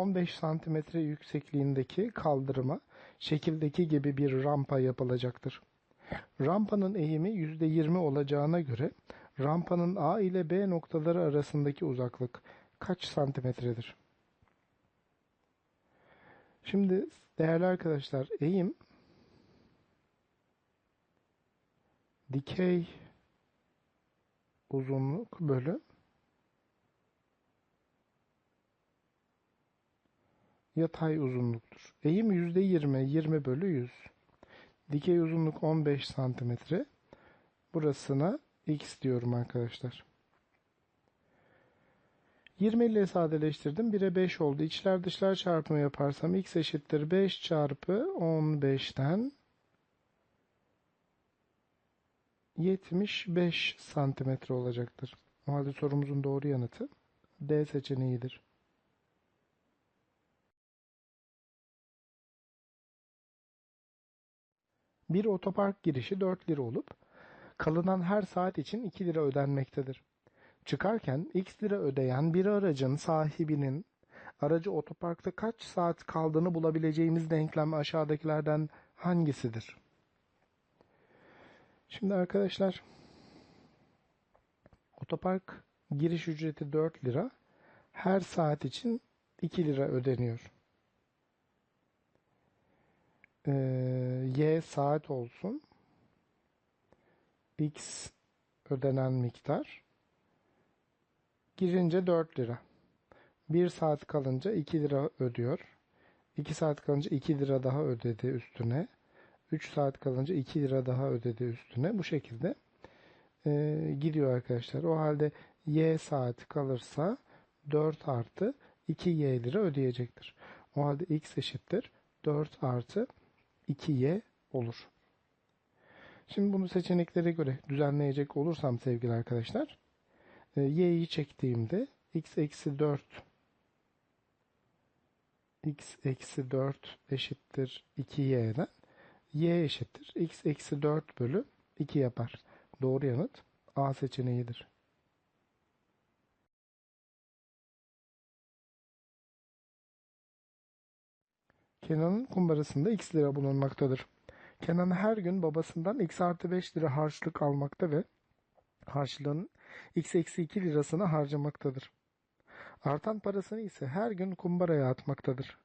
15 santimetre yüksekliğindeki kaldırıma şekildeki gibi bir rampa yapılacaktır. Rampanın eğimi %20 olacağına göre rampanın A ile B noktaları arasındaki uzaklık kaç santimetredir? Şimdi değerli arkadaşlar eğim dikey uzunluk bölü yatay uzunluktur. Eğim %20, 20 bölü 100. Dikey uzunluk 15 santimetre. Burasına x diyorum arkadaşlar. 20 ile sadeleştirdim. 1'e 5 oldu. İçler dışlar çarpımı yaparsam x eşittir 5 çarpı 15'ten 75 santimetre olacaktır. O halde sorumuzun doğru yanıtı D seçeneğidir. Bir otopark girişi 4 lira olup kalınan her saat için 2 lira ödenmektedir. Çıkarken x lira ödeyen bir aracın sahibinin aracı otoparkta kaç saat kaldığını bulabileceğimiz denklem aşağıdakilerden hangisidir? Şimdi arkadaşlar otopark giriş ücreti 4 lira. Her saat için 2 lira ödeniyor. Ee, y saat olsun. X ödenen miktar. Girince 4 lira. 1 saat kalınca 2 lira ödüyor. 2 saat kalınca 2 lira daha ödedi üstüne. 3 saat kalınca 2 lira daha ödedi üstüne. Bu şekilde e, gidiyor arkadaşlar. O halde y saat kalırsa 4 artı 2y lira ödeyecektir. O halde x eşittir 4 artı 2y olur. Şimdi bunu seçeneklere göre düzenleyecek olursam sevgili arkadaşlar e, y'yi çektiğimde x eksi 4 x eksi 4 eşittir 2y'den y eşittir x eksi 4 bölü 2 yapar. Doğru yanıt A seçeneğidir. Kenan'ın kumbarasında x lira bulunmaktadır. Kenan her gün babasından x artı 5 lira harçlık almakta ve harçlığın x eksi 2 lirasını harcamaktadır. Artan parasını ise her gün kumbaraya atmaktadır.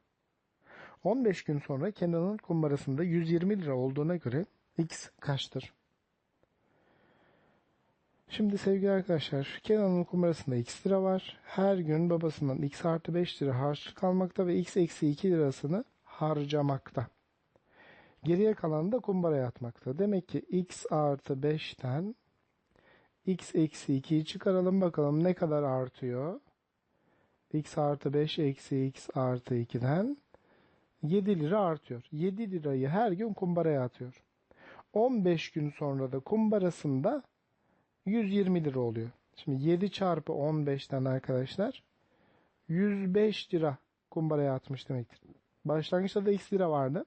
15 gün sonra Kenan'ın kumbarasında 120 lira olduğuna göre x kaçtır? Şimdi sevgili arkadaşlar Kenan'ın kumbarasında x lira var. Her gün babasından x artı 5 lira harçlık almakta ve x eksi 2 lirasını harcamakta. Geriye kalanı da kumbaraya atmakta. Demek ki x artı 5'ten x eksi 2'yi çıkaralım bakalım ne kadar artıyor. x artı 5 eksi x artı 2'den 7 lira artıyor. 7 lirayı her gün kumbaraya atıyor. 15 gün sonra da kumbarasında 120 lira oluyor. Şimdi 7 çarpı 15'ten arkadaşlar 105 lira kumbaraya atmış demektir. Başlangıçta da x lira vardı.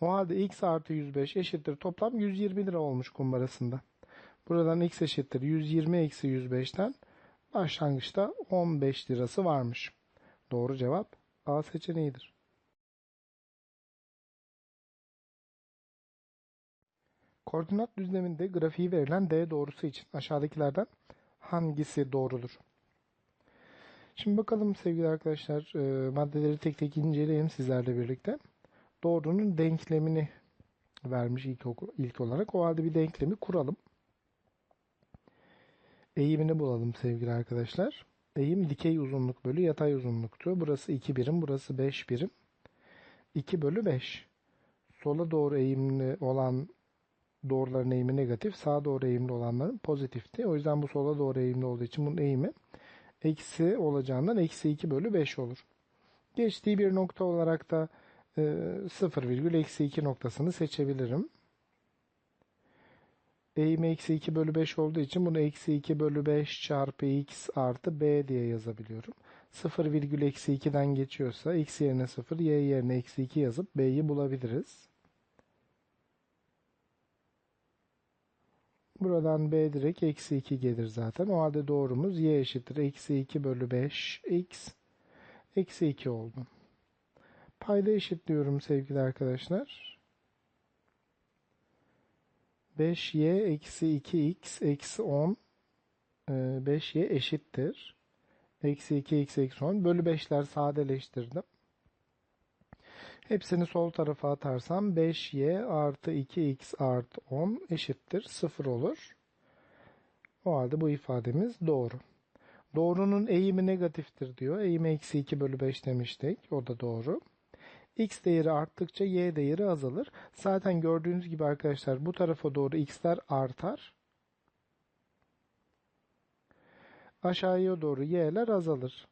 O halde x artı 105 eşittir toplam 120 lira olmuş kumbarasında. Buradan x eşittir 120 eksi 105'ten başlangıçta 15 lirası varmış. Doğru cevap A seçeneğidir. Koordinat düzleminde grafiği verilen D doğrusu için aşağıdakilerden hangisi doğrudur? Şimdi bakalım sevgili arkadaşlar e, maddeleri tek tek inceleyelim sizlerle birlikte. Doğrunun denklemini vermiş ilk, ilk olarak. O halde bir denklemi kuralım. Eğimini bulalım sevgili arkadaşlar. Eğim dikey uzunluk bölü yatay uzunluktu. Burası 2 birim, burası 5 birim. 2 bölü 5. Sola doğru eğimli olan doğruların eğimi negatif, sağa doğru eğimli olanların pozitifti. O yüzden bu sola doğru eğimli olduğu için bunun eğimi eksi olacağından eksi 2 bölü 5 olur. Geçtiği bir nokta olarak da e, 0 virgül eksi 2 noktasını seçebilirim. Eğimi eksi 2 bölü 5 olduğu için bunu eksi 2 bölü 5 çarpı x artı b diye yazabiliyorum. 0 virgül eksi 2'den geçiyorsa x yerine 0, y yerine eksi 2 yazıp b'yi bulabiliriz. Buradan b direkt eksi 2 gelir zaten. O halde doğrumuz y eşittir. Eksi 2 bölü 5 x eksi 2 oldu. Payda eşitliyorum sevgili arkadaşlar. 5y eksi 2x eksi 10 5y e, eşittir. Eksi 2x eksi 10 bölü 5'ler sadeleştirdim. Hepsini sol tarafa atarsam 5y artı 2x artı 10 eşittir 0 olur. O halde bu ifademiz doğru. Doğrunun eğimi negatiftir diyor. Eğimi eksi 2 bölü 5 demiştik. O da doğru. X değeri arttıkça Y değeri azalır. Zaten gördüğünüz gibi arkadaşlar bu tarafa doğru X'ler artar. Aşağıya doğru Y'ler azalır.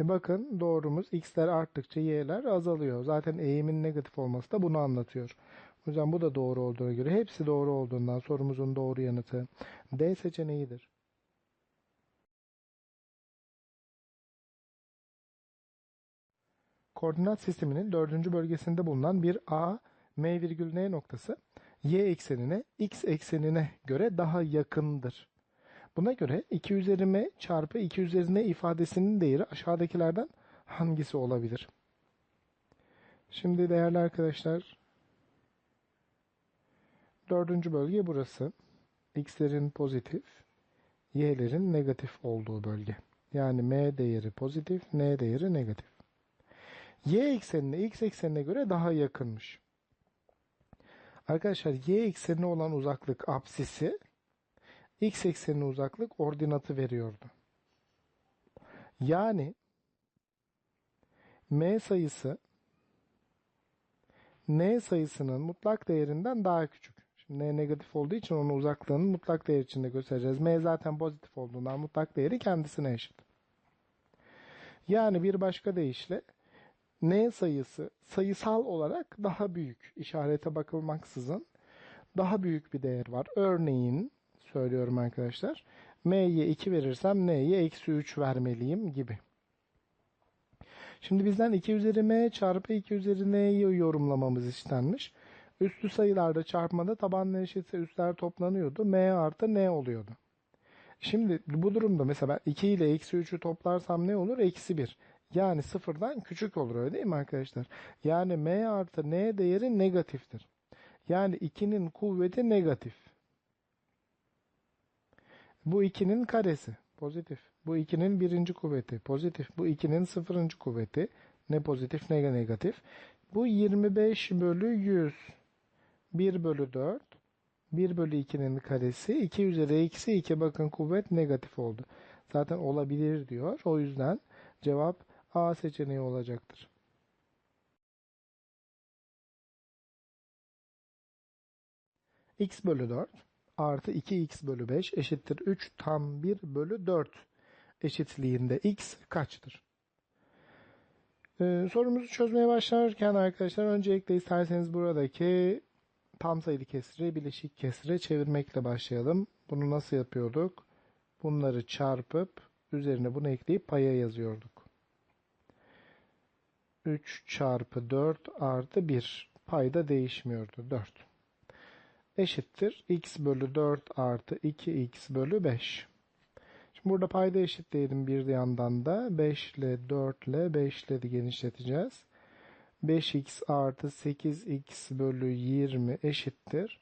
E bakın doğrumuz x'ler arttıkça y'ler azalıyor. Zaten eğimin negatif olması da bunu anlatıyor. O yüzden bu da doğru olduğuna göre hepsi doğru olduğundan sorumuzun doğru yanıtı D seçeneğidir. Koordinat sisteminin dördüncü bölgesinde bulunan bir A, M virgül N noktası y eksenine x eksenine göre daha yakındır. Buna göre 2 üzeri m çarpı 2 üzeri n ifadesinin değeri aşağıdakilerden hangisi olabilir? Şimdi değerli arkadaşlar dördüncü bölge burası. X'lerin pozitif, Y'lerin negatif olduğu bölge. Yani M değeri pozitif, N değeri negatif. Y eksenine X eksenine göre daha yakınmış. Arkadaşlar Y eksenine olan uzaklık apsisi x eksenine uzaklık ordinatı veriyordu. Yani m sayısı n sayısının mutlak değerinden daha küçük. Şimdi n negatif olduğu için onun uzaklığını mutlak değer içinde göstereceğiz. m zaten pozitif olduğundan mutlak değeri kendisine eşit. Yani bir başka deyişle n sayısı sayısal olarak daha büyük işarete bakılmaksızın daha büyük bir değer var. Örneğin söylüyorum arkadaşlar. M'ye 2 verirsem N'ye eksi 3 vermeliyim gibi. Şimdi bizden 2 üzeri M çarpı 2 üzeri N'yi yorumlamamız istenmiş. Üstü sayılarda çarpmada tabanlar eşitse üstler toplanıyordu. M artı N oluyordu. Şimdi bu durumda mesela 2 ile eksi 3'ü toplarsam ne olur? Eksi 1. Yani sıfırdan küçük olur öyle değil mi arkadaşlar? Yani m artı n değeri negatiftir. Yani 2'nin kuvveti negatif. Bu 2'nin karesi pozitif. Bu 2'nin birinci kuvveti pozitif. Bu 2'nin sıfırıncı kuvveti ne pozitif ne negatif. Bu 25 bölü 100. 1 bölü 4. 1 bölü 2'nin karesi 2 üzeri eksi 2 bakın kuvvet negatif oldu. Zaten olabilir diyor. O yüzden cevap A seçeneği olacaktır. x bölü 4 artı 2x bölü 5 eşittir 3 tam 1 bölü 4 eşitliğinde x kaçtır? Ee, sorumuzu çözmeye başlarken arkadaşlar öncelikle isterseniz buradaki tam sayılı kesri bileşik kesire çevirmekle başlayalım. Bunu nasıl yapıyorduk? Bunları çarpıp üzerine bunu ekleyip paya yazıyorduk. 3 çarpı 4 artı 1 payda değişmiyordu 4 eşittir x bölü 4 artı 2x bölü 5. Şimdi burada payda eşitleyelim bir yandan da 5 ile 4 ile 5 ile de genişleteceğiz. 5x artı 8x bölü 20 eşittir.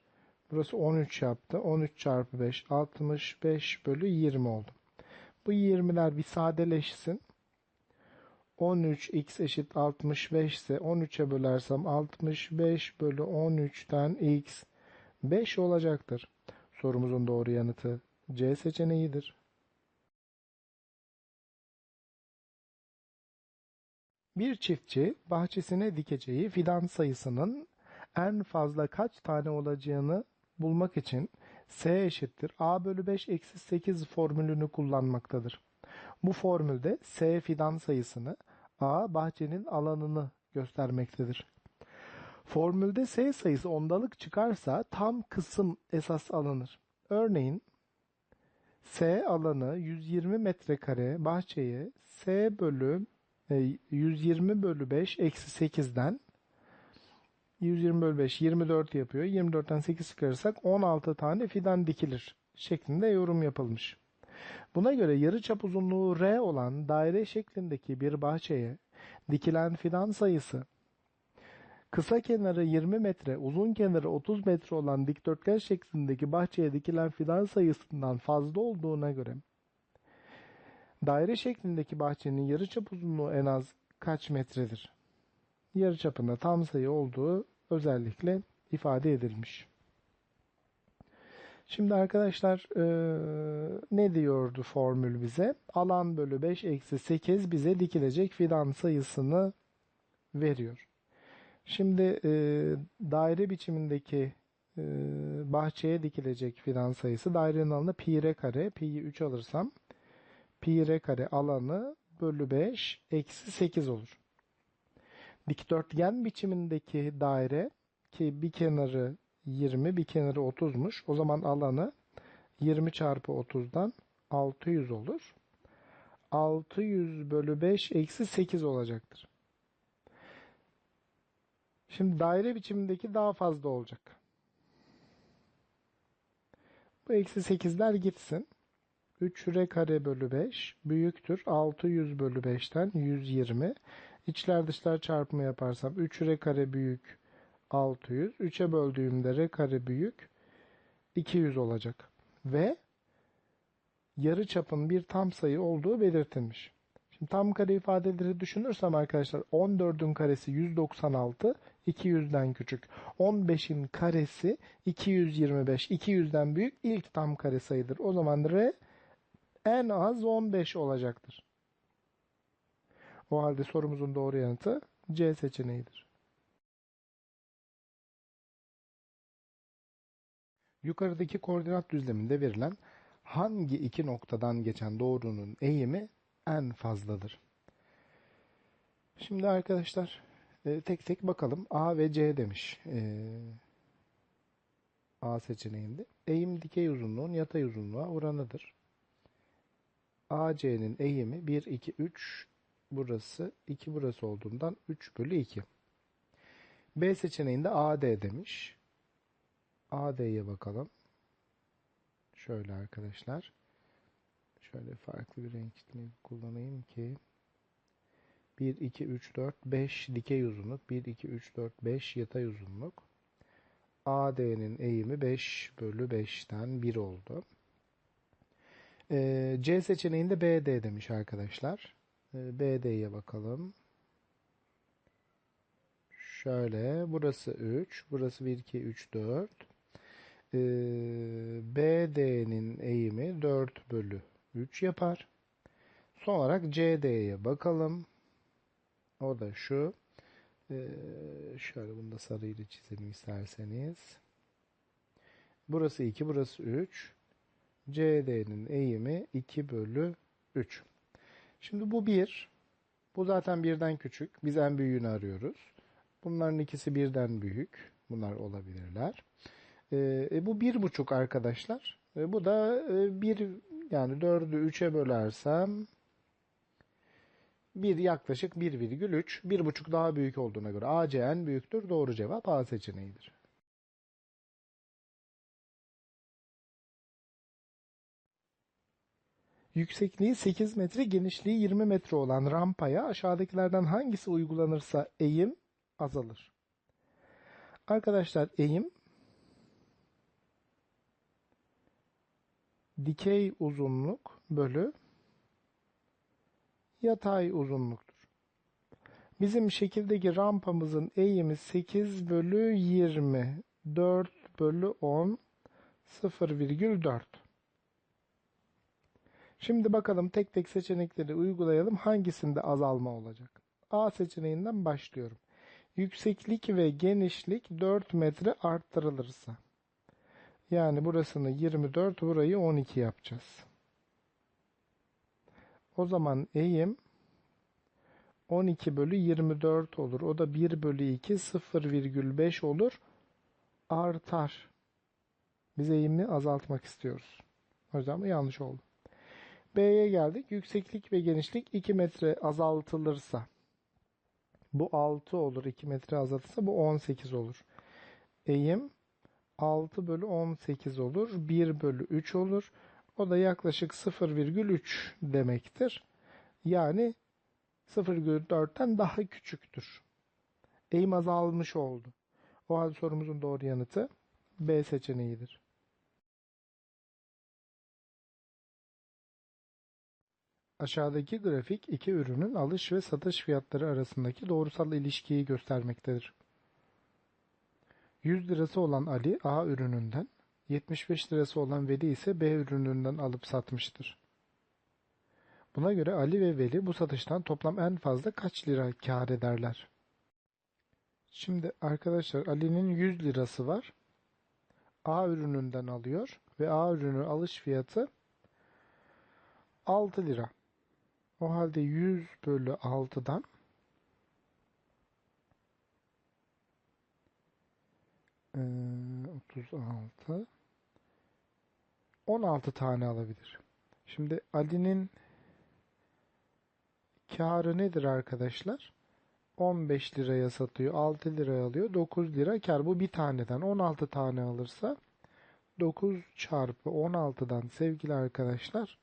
Burası 13 yaptı. 13 çarpı 5 65 bölü 20 oldu. Bu 20'ler bir sadeleşsin. 13x eşit 65 ise 13'e bölersem 65 bölü 13'ten x 5 olacaktır. Sorumuzun doğru yanıtı C seçeneğidir. Bir çiftçi bahçesine dikeceği fidan sayısının en fazla kaç tane olacağını bulmak için S eşittir A bölü 5 eksi 8 formülünü kullanmaktadır. Bu formülde S fidan sayısını A bahçenin alanını göstermektedir. Formülde S sayısı ondalık çıkarsa tam kısım esas alınır. Örneğin S alanı 120 metrekare bahçeye S bölü e, 120 bölü 5 eksi 8'den 120 bölü 5 24 yapıyor. 24'ten 8 çıkarırsak 16 tane fidan dikilir şeklinde yorum yapılmış. Buna göre yarıçap uzunluğu R olan daire şeklindeki bir bahçeye dikilen fidan sayısı kısa kenarı 20 metre, uzun kenarı 30 metre olan dikdörtgen şeklindeki bahçeye dikilen fidan sayısından fazla olduğuna göre daire şeklindeki bahçenin yarıçap uzunluğu en az kaç metredir? Yarıçapında tam sayı olduğu özellikle ifade edilmiş. Şimdi arkadaşlar eee, ne diyordu formül bize? Alan bölü 5 eksi 8 bize dikilecek fidan sayısını veriyor. Şimdi eee, daire biçimindeki eee, bahçeye dikilecek fidan sayısı dairenin alanı pi r kare. Pi'yi 3 alırsam pi r kare alanı bölü 5 eksi 8 olur. Dikdörtgen biçimindeki daire ki bir kenarı 20 bir kenarı 30'muş. O zaman alanı 20 çarpı 30'dan 600 olur. 600 bölü 5 eksi 8 olacaktır. Şimdi daire biçimindeki daha fazla olacak. Bu eksi 8'ler gitsin. 3 r kare bölü 5 büyüktür. 600 bölü 5'ten 120. İçler dışlar çarpımı yaparsam 3 r kare büyük 600. 3'e böldüğümde r kare büyük 200 olacak. Ve yarı çapın bir tam sayı olduğu belirtilmiş. Şimdi tam kare ifadeleri düşünürsem arkadaşlar 14'ün karesi 196 200'den küçük. 15'in karesi 225 200'den büyük ilk tam kare sayıdır. O zaman r en az 15 olacaktır. O halde sorumuzun doğru yanıtı C seçeneğidir. Yukarıdaki koordinat düzleminde verilen hangi iki noktadan geçen doğrunun eğimi en fazladır? Şimdi arkadaşlar e, tek tek bakalım. A ve C demiş. E, A seçeneğinde. Eğim dikey uzunluğun yatay uzunluğa oranıdır. AC'nin eğimi 1, 2, 3 burası 2 burası olduğundan 3 bölü 2. B seçeneğinde AD demiş. AD'ye bakalım. Şöyle arkadaşlar. Şöyle farklı bir renk kullanayım ki 1, 2, 3, 4, 5 dikey uzunluk. 1, 2, 3, 4, 5 yatay uzunluk. AD'nin eğimi 5 bölü 5'ten 1 oldu. Ee, C seçeneğinde BD demiş arkadaşlar. Ee, BD'ye bakalım. Şöyle burası 3. Burası 1, 2, 3, 4. Ee, BD'nin eğimi 4 bölü 3 yapar. Son olarak CD'ye bakalım. O da şu. Ee, şöyle bunu da sarıyla çizelim isterseniz. Burası 2, burası 3. CD'nin eğimi 2 bölü 3. Şimdi bu 1. Bu zaten birden küçük. Biz en büyüğünü arıyoruz. Bunların ikisi birden büyük. Bunlar olabilirler. Ee, e, bu bir buçuk arkadaşlar. E, bu da e, bir yani dördü üçe bölersem bir yaklaşık 1,3. Bir buçuk daha büyük olduğuna göre AC en büyüktür. Doğru cevap A seçeneğidir. Yüksekliği 8 metre, genişliği 20 metre olan rampaya aşağıdakilerden hangisi uygulanırsa eğim azalır? Arkadaşlar eğim dikey uzunluk bölü yatay uzunluktur. Bizim şekildeki rampamızın eğimi 8 bölü 20, 4 bölü 10, 0,4. Şimdi bakalım tek tek seçenekleri uygulayalım. Hangisinde azalma olacak? A seçeneğinden başlıyorum. Yükseklik ve genişlik 4 metre arttırılırsa. Yani burasını 24, burayı 12 yapacağız. O zaman eğim 12 bölü 24 olur. O da 1 bölü 2, 0,5 olur. Artar. Biz eğimi azaltmak istiyoruz. O yüzden bu yanlış oldu. B'ye geldik. Yükseklik ve genişlik 2 metre azaltılırsa. Bu 6 olur. 2 metre azaltırsa bu 18 olur. Eğim 6 bölü 18 olur. 1 bölü 3 olur. O da yaklaşık 0,3 demektir. Yani 0,4'ten daha küçüktür. Eğim azalmış oldu. O halde sorumuzun doğru yanıtı B seçeneğidir. Aşağıdaki grafik iki ürünün alış ve satış fiyatları arasındaki doğrusal ilişkiyi göstermektedir. 100 lirası olan Ali A ürününden, 75 lirası olan Veli ise B ürününden alıp satmıştır. Buna göre Ali ve Veli bu satıştan toplam en fazla kaç lira kâr ederler? Şimdi arkadaşlar Ali'nin 100 lirası var. A ürününden alıyor ve A ürünü alış fiyatı 6 lira. O halde 100 bölü 6'dan eee, 36 16 tane alabilir. Şimdi Ali'nin karı nedir arkadaşlar? 15 liraya satıyor. 6 liraya alıyor. 9 lira kar. Bu bir taneden. 16 tane alırsa 9 çarpı 16'dan sevgili arkadaşlar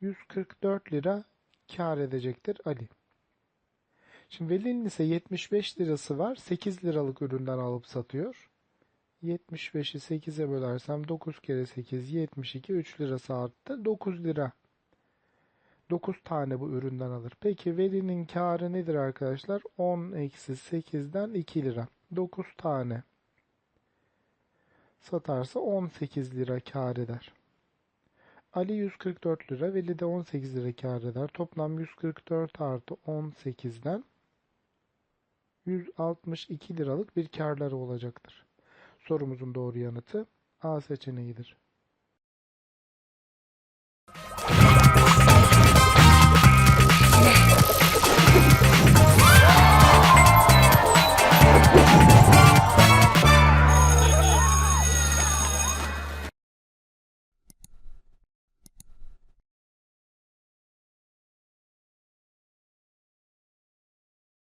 144 lira kar edecektir Ali. Şimdi Veli'nin ise 75 lirası var. 8 liralık üründen alıp satıyor. 75'i 8'e bölersem 9 kere 8 72 3 lirası arttı. 9 lira. 9 tane bu üründen alır. Peki Veli'nin karı nedir arkadaşlar? 10 eksi 8'den 2 lira. 9 tane satarsa 18 lira kar eder. Ali 144 lira, Veli de 18 lira kar eder. Toplam 144 artı 18'den 162 liralık bir karları olacaktır. Sorumuzun doğru yanıtı A seçeneğidir.